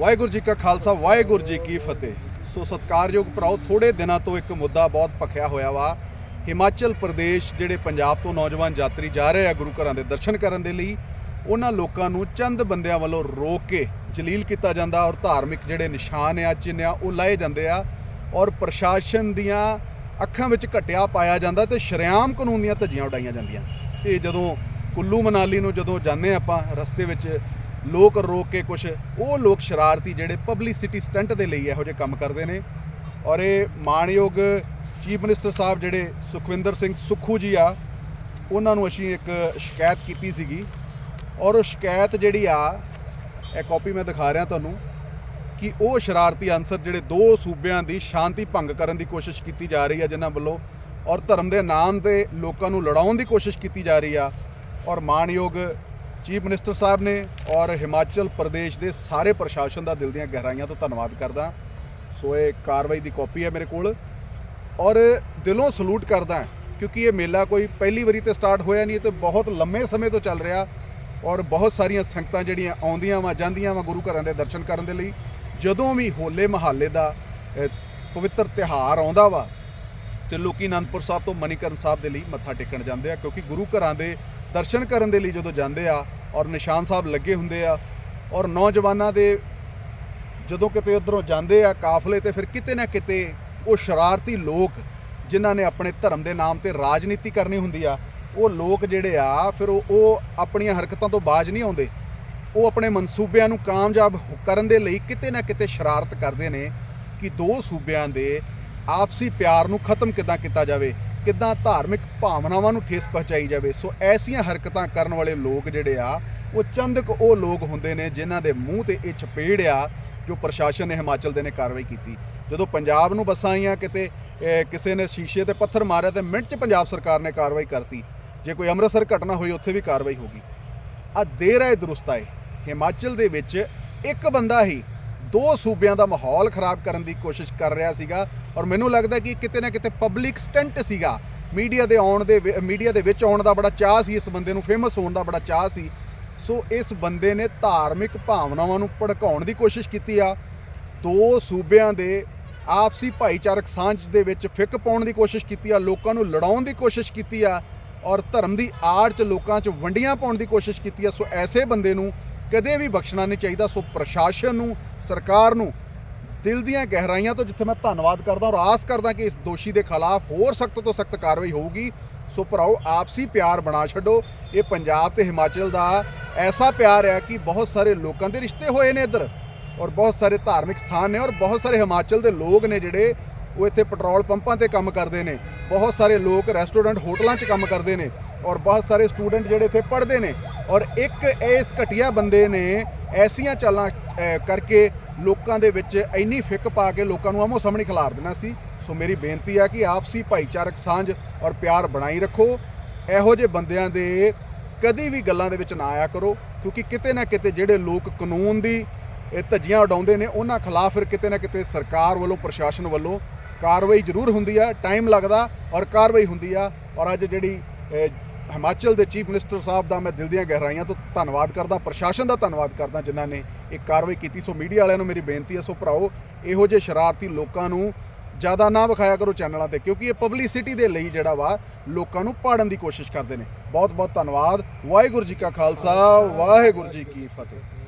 ਵਾਹਿਗੁਰੂ ਜੀ ਕਾ ਖਾਲਸਾ, ਵਾਹਿਗੁਰੂ ਜੀ ਕੀ ਫਤਿਹ। ਸੋ ਸਤਿਕਾਰਯੋਗ ਭਰਾਓ ਥੋੜੇ ਦਿਨਾਂ ਤੋਂ ਇੱਕ ਮੁੱਦਾ ਬਹੁਤ ਭਖਿਆ ਹੋਇਆ ਵਾ। ਹਿਮਾਚਲ ਪ੍ਰਦੇਸ਼ ਜਿਹੜੇ ਪੰਜਾਬ ਤੋਂ ਨੌਜਵਾਨ ਯਾਤਰੀ ਜਾ ਰਹੇ ਆ ਗੁਰੂ ਘਰਾਂ ਦੇ ਦਰਸ਼ਨ ਕਰਨ ਦੇ ਲਈ, ਉਹਨਾਂ ਲੋਕਾਂ ਨੂੰ ਚੰਦ ਬੰਦਿਆਂ ਵੱਲੋਂ ਰੋਕ ਕੇ ਜਲੀਲ ਕੀਤਾ ਜਾਂਦਾ ਔਰ ਧਾਰਮਿਕ ਜਿਹੜੇ ਨਿਸ਼ਾਨ ਆ ਚਿੰਨ੍ਹ ਆ, ਉਹ ਲਾਏ ਜਾਂਦੇ ਆ ਔਰ ਪ੍ਰਸ਼ਾਸਨ ਦੀਆਂ ਅੱਖਾਂ ਵਿੱਚ ਘਟਿਆ ਪਾਇਆ ਜਾਂਦਾ ਤੇ ਸ਼ਰੇਆਮ ਕਾਨੂੰਨ ਦੀਆਂ ਧੱਜੀਆਂ ਉਡਾਈਆਂ ਜਾਂਦੀਆਂ। ਇਹ ਜਦੋਂ ਕੁੱਲੂ ਮਨਾਲੀ ਨੂੰ ਜਦੋਂ ਜਾਂਦੇ ਆਪਾਂ, ਰਸਤੇ ਵਿੱਚ ਲੋਕ ਰੋਕ ਕੇ ਕੁਝ ਉਹ ਲੋਕ ਸ਼ਰਾਰਤੀ ਜਿਹੜੇ ਪਬਲਿਸਿਟੀ ਸਟੰਟ ਦੇ ਲਈ ਇਹੋ ਜਿਹੇ ਕੰਮ ਕਰਦੇ ਨੇ। ਔਰ ਇਹ ਮਾਣਯੋਗ ਚੀਫ ਮਿਨਿਸਟਰ ਸਾਹਿਬ ਜਿਹੜੇ ਸੁਖਵਿੰਦਰ ਸਿੰਘ ਸੁੱਖੂ ਜੀ ਆ, ਉਹਨਾਂ ਨੂੰ ਅਸੀਂ ਇੱਕ ਸ਼ਿਕਾਇਤ ਕੀਤੀ ਸੀਗੀ। ਔਰ ਉਹ ਸ਼ਿਕਾਇਤ ਜਿਹੜੀ ਆ, ਇਹ ਕਾਪੀ ਮੈਂ ਦਿਖਾ ਰਿਹਾ ਤੁਹਾਨੂੰ ਕਿ ਉਹ ਸ਼ਰਾਰਤੀ ਅਨਸਰ ਜਿਹੜੇ ਦੋ ਸੂਬਿਆਂ ਦੀ ਸ਼ਾਂਤੀ ਭੰਗ ਕਰਨ ਦੀ ਕੋਸ਼ਿਸ਼ ਕੀਤੀ ਜਾ ਰਹੀ ਆ, ਜਿਨ੍ਹਾਂ ਵੱਲੋਂ ਔਰ ਧਰਮ ਦੇ ਨਾਮ ਤੇ ਲੋਕਾਂ ਨੂੰ ਲੜਾਉਣ ਦੀ ਕੋਸ਼ਿਸ਼ ਕੀਤੀ ਜਾ ਰਹੀ ਆ। ਔਰ ਮਾਣਯੋਗ ਚੀਫ ਮਿਨਿਸਟਰ ਸਾਹਿਬ ਨੇ ਔਰ ਹਿਮਾਚਲ ਪ੍ਰਦੇਸ਼ ਦੇ ਸਾਰੇ ਪ੍ਰਸ਼ਾਸਨ ਦਾ ਦਿਲ ਦੀਆਂ ਗਹਿਰਾਈਆਂ ਤੋਂ ਧੰਨਵਾਦ ਕਰਦਾ। ਸੋ ਇਹ ਕਾਰਵਾਈ ਦੀ ਕਾਪੀ ਹੈ ਮੇਰੇ ਕੋਲ। ਔਰ ਦਿਲੋਂ ਸਲੂਟ ਕਰਦਾ ਕਿਉਂਕਿ ਇਹ ਮੇਲਾ ਕੋਈ ਪਹਿਲੀ ਵਾਰੀ ਤੇ ਸਟਾਰਟ ਹੋਇਆ ਨਹੀਂ, ਇਹ ਤੇ ਬਹੁਤ ਲੰਮੇ ਸਮੇਂ ਤੋਂ ਚੱਲ ਰਿਹਾ ਔਰ ਬਹੁਤ ਸਾਰੀਆਂ ਸੰਗਤਾਂ ਜਿਹੜੀਆਂ ਆਉਂਦੀਆਂ ਵਾ, ਜਾਂਦੀਆਂ ਵਾ ਗੁਰੂ ਘਰਾਂ ਦੇ ਦਰਸ਼ਨ ਕਰਨ ਦੇ ਲਈ, ਜਦੋਂ ਵੀ ਹੋਲੇ ਮਹੱਲੇ ਦਾ ਪਵਿੱਤਰ ਤਿਹਾਰ ਆਉਂਦਾ ਵਾ, ਤੇ ਲੋਕੀ ਅਨੰਦਪੁਰ ਸਾਹਿਬ ਤੋਂ ਮਨੀਕਰਨ ਸਾਹਿਬ ਦੇ ਲਈ ਮੱਥਾ ਟੇਕਣ ਜਾਂਦੇ ਆ, ਕਿਉਂਕਿ ਗੁਰੂ ਘਰਾਂ ਦੇ ਦਰਸ਼ਨ ਕਰਨ ਦੇ ਲਈ ਜਦੋਂ ਜਾਂਦੇ ਆ ਔਰ ਨਿਸ਼ਾਨ ਸਾਹਿਬ ਲੱਗੇ ਹੁੰਦੇ ਆ ਔਰ ਨੌਜਵਾਨਾਂ ਦੇ ਜਦੋਂ ਕਿਤੇ ਉਧਰੋਂ ਜਾਂਦੇ ਆ ਕਾਫਲੇ ਤੇ ਫਿਰ ਕਿਤੇ ਨਾ ਕਿਤੇ ਉਹ ਸ਼ਰਾਰਤੀ ਲੋਕ ਜਿਨ੍ਹਾਂ ਨੇ ਆਪਣੇ ਧਰਮ ਦੇ ਨਾਮ ਤੇ ਰਾਜਨੀਤੀ ਕਰਨੀ ਹੁੰਦੀ ਆ, ਉਹ ਲੋਕ ਜਿਹੜੇ ਆ, ਫਿਰ ਉਹ ਉਹ ਆਪਣੀਆਂ ਹਰਕਤਾਂ ਤੋਂ ਬਾਜ ਨਹੀਂ ਆਉਂਦੇ। ਉਹ ਆਪਣੇ ਮਨਸੂਬਿਆਂ ਨੂੰ ਕਾਮਯਾਬ ਕਰਨ ਦੇ ਲਈ ਕਿਤੇ ਨਾ ਕਿਤੇ ਸ਼ਰਾਰਤ ਕਰਦੇ ਨੇ ਕਿ ਦੋ ਸੂਬਿਆਂ ਦੇ ਆਪਸੀ ਪਿਆਰ ਨੂੰ ਖਤਮ ਕਿੱਦਾਂ ਕੀਤਾ ਜਾਵੇ। ਕਿੱਦਾਂ ਧਾਰਮਿਕ ਭਾਵਨਾਵਾਂ ਨੂੰ ਠੇਸ ਪਹੁੰਚਾਈ ਜਾਵੇ। ਸੋ ਐਸੀਆਂ ਹਰਕਤਾਂ ਕਰਨ ਵਾਲੇ ਲੋਕ ਜਿਹੜੇ ਆ, ਉਹ ਚੰਦਕ ਉਹ ਲੋਕ ਹੁੰਦੇ ਨੇ ਜਿਨ੍ਹਾਂ ਦੇ ਮੂੰਹ ਤੇ ਇਹ ਚਪੇੜ ਆ ਜੋ ਪ੍ਰਸ਼ਾਸਨ ਨੇ ਹਿਮਾਚਲ ਦੇ ਨੇ ਕਾਰਵਾਈ ਕੀਤੀ। ਜਦੋਂ ਪੰਜਾਬ ਨੂੰ ਬੱਸਾਂ ਆਈਆਂ, ਕਿਤੇ ਕਿਸੇ ਨੇ ਸ਼ੀਸ਼ੇ ਤੇ ਪੱਥਰ ਮਾਰਿਆ ਤੇ ਮਿੰਟ 'ਚ ਪੰਜਾਬ ਸਰਕਾਰ ਨੇ ਕਾਰਵਾਈ ਕਰਤੀ। ਜੇ ਕੋਈ ਅੰਮ੍ਰਿਤਸਰ ਘਟਨਾ ਹੋਈ, ਉੱਥੇ ਵੀ ਕਾਰਵਾਈ ਹੋਗੀ ਆ ਦੇਰ ਹੈ ਦਰੁਸਤ ਹੈ ਹਿਮਾਚਲ ਦੇ ਵਿੱਚ ਇੱਕ ਬੰਦਾ ਹੀ ਦੋ ਸੂਬਿਆਂ ਦਾ ਮਾਹੌਲ ਖਰਾਬ ਕਰਨ ਦੀ ਕੋਸ਼ਿਸ਼ ਕਰ ਰਿਹਾ ਸੀਗਾ ਔਰ ਮੈਨੂੰ ਲੱਗਦਾ ਕਿ ਕਿਤੇ ਨਾ ਕਿਤੇ ਪਬਲਿਕ ਸਟੰਟ ਸੀਗਾ। ਮੀਡੀਆ ਦੇ ਆਉਣ ਦੇ ਮੀਡੀਆ ਦੇ ਵਿੱਚ ਆਉਣ ਦਾ ਬੜਾ ਚਾਹ ਸੀ, ਇਸ ਬੰਦੇ ਨੂੰ ਫੇਮਸ ਹੋਣ ਦਾ ਬੜਾ ਚਾਹ ਸੀ। ਸੋ ਇਸ ਬੰਦੇ ਨੇ ਧਾਰਮਿਕ ਭਾਵਨਾਵਾਂ ਨੂੰ ਭੜਕਾਉਣ ਦੀ ਕੋਸ਼ਿਸ਼ ਕੀਤੀ ਆ। ਦੋ ਸੂਬਿਆਂ ਦੇ ਆਪਸੀ ਭਾਈਚਾਰਕ ਸਾਂਝ ਦੇ ਵਿੱਚ ਫਿੱਕ ਪਾਉਣ ਦੀ ਕੋਸ਼ਿਸ਼ ਕੀਤੀ ਆ, ਲੋਕਾਂ ਨੂੰ ਲੜਾਉਣ ਦੀ ਕੋਸ਼ਿਸ਼ ਕੀਤੀ ਆ ਔਰ ਧਰਮ ਦੀ ਆੜ 'ਚ ਲੋਕਾਂ 'ਚ ਵੰਡੀਆਂ ਪਾਉਣ ਦੀ ਕੋਸ਼ਿਸ਼ ਕੀਤੀ ਆ। ਸੋ ਐਸੇ ਬੰਦੇ ਨੂੰ ਕਦੇ ਵੀ ਬਖਸ਼ਣਾ ਨਹੀਂ ਚਾਹੀਦਾ। ਸੋ ਪ੍ਰਸ਼ਾਸਨ ਨੂੰ, ਸਰਕਾਰ ਨੂੰ ਦਿਲ ਦੀਆਂ ਗਹਿਰਾਈਆਂ ਤੋਂ ਜਿੱਥੇ ਮੈਂ ਧੰਨਵਾਦ ਕਰਦਾ ਔਰ ਆਸ ਕਰਦਾ ਕਿ ਇਸ ਦੋਸ਼ੀ ਦੇ ਖਿਲਾਫ ਹੋਰ ਸਖਤ ਤੋਂ ਸਖਤ ਕਾਰਵਾਈ ਹੋਊਗੀ। ਸੋ ਭਰਾਓ, ਆਪਸੀ ਪਿਆਰ ਬਣਾ ਛੱਡੋ। ਇਹ ਪੰਜਾਬ ਤੇ ਹਿਮਾਚਲ ਦਾ ਐਸਾ ਪਿਆਰ ਹੈ ਕਿ ਬਹੁਤ ਸਾਰੇ ਲੋਕਾਂ ਦੇ ਰਿਸ਼ਤੇ ਹੋਏ ਨੇ ਇੱਧਰ ਔਰ ਬਹੁਤ ਸਾਰੇ ਧਾਰਮਿਕ ਸਥਾਨ ਨੇ ਔਰ ਬਹੁਤ ਸਾਰੇ ਹਿਮਾਚਲ ਦੇ ਲੋਕ ਨੇ ਜਿਹੜੇ ਉਹ ਇੱਥੇ ਪੈਟਰੋਲ ਪੰਪਾਂ ਤੇ ਕੰਮ ਕਰਦੇ ਨੇ। ਬਹੁਤ ਸਾਰੇ ਲੋਕ ਰੈਸਟੋਰੈਂਟ, ਹੋਟਲਾਂ 'ਚ ਕੰਮ ਕਰਦੇ ਨੇ ਔਰ ਬਹੁਤ ਸਾਰੇ ਸਟੂਡੈਂਟ ਜਿਹੜੇ ਇੱਥੇ ਪੜ੍ਹਦੇ ਨੇ ਔਰ ਇੱਕ ਇਸ ਘਟੀਆ ਬੰਦੇ ਨੇ ਐਸੀਆਂ ਚਾਲਾਂ ਕਰਕੇ ਲੋਕਾਂ ਦੇ ਵਿੱਚ ਇੰਨੀ ਫਿੱਕ ਪਾ ਕੇ ਲੋਕਾਂ ਨੂੰ ਆਮੋ ਸਾਹਮਣੇ ਖਿਲਾਰ ਦੇਣਾ ਸੀ। ਸੋ ਮੇਰੀ ਬੇਨਤੀ ਹੈ ਕਿ ਆਪਸੀ ਭਾਈਚਾਰਕ ਸਾਂਝ ਔਰ ਪਿਆਰ ਬਣਾਈ ਰੱਖੋ। ਇਹੋ ਜਿਹੇ ਬੰਦਿਆਂ ਦੇ ਕਦੀ ਵੀ ਗੱਲਾਂ ਦੇ ਵਿੱਚ ਨਾ ਆਇਆ ਕਰੋ ਕਿਉਂਕਿ ਕਿਤੇ ਨਾ ਕਿਤੇ ਜਿਹੜੇ ਲੋਕ ਕਾਨੂੰਨ ਦੀ ਧੱਜੀਆਂ ਉਡਾਉਂਦੇ ਨੇ, ਉਹਨਾਂ ਖਿਲਾਫ ਫਿਰ ਕਿਤੇ ਨਾ ਕਿਤੇ ਸਰਕਾਰ ਵੱਲੋਂ, ਪ੍ਰਸ਼ਾਸਨ ਵੱਲੋਂ ਕਾਰਵਾਈ ਜ਼ਰੂਰ ਹੁੰਦੀ ਆ ਟਾਈਮ ਲੱਗਦਾ ਔਰ ਕਾਰਵਾਈ ਹੁੰਦੀ ਆ। ਔਰ ਅੱਜ ਜਿਹੜੀ ਹਿਮਾਚਲ ਦੇ ਚੀਫ ਮਿਨਿਸਟਰ ਸਾਹਿਬ ਦਾ ਮੈਂ ਦਿਲ ਦੀਆਂ ਗਹਿਰਾਈਆਂ ਤੋਂ ਧੰਨਵਾਦ ਕਰਦਾ, ਪ੍ਰਸ਼ਾਸਨ ਦਾ ਧੰਨਵਾਦ ਕਰਦਾ, ਜਿਨ੍ਹਾਂ ਨੇ ਇਹ ਕਾਰਵਾਈ ਕੀਤੀ। ਸੋ ਮੀਡੀਆ ਵਾਲਿਆਂ ਨੂੰ ਮੇਰੀ ਬੇਨਤੀ ਹੈ ਸੋ ਭਰਾਓ, ਇਹੋ ਜਿਹੇ ਸ਼ਰਾਰਤੀ ਲੋਕਾਂ ਨੂੰ ਜ਼ਿਆਦਾ ਨਾ ਵਿਖਾਇਆ ਕਰੋ ਚੈਨਲਾਂ ਤੇ, ਕਿਉਂਕਿ ਇਹ ਪਬਲਿਸਿਟੀ ਦੇ ਲਈ ਜਿਹੜਾ ਵਾ, ਲੋਕਾਂ ਨੂੰ ਪਾੜਨ ਦੀ ਕੋਸ਼ਿਸ਼ ਕਰਦੇ ਨੇ। ਬਹੁਤ ਬਹੁਤ ਧੰਨਵਾਦ। ਵਾਹਿਗੁਰੂ ਜੀ ਕਾ ਖਾਲਸਾ, ਵਾਹਿਗੁਰੂ ਜੀ ਕੀ ਫਤਿਹ।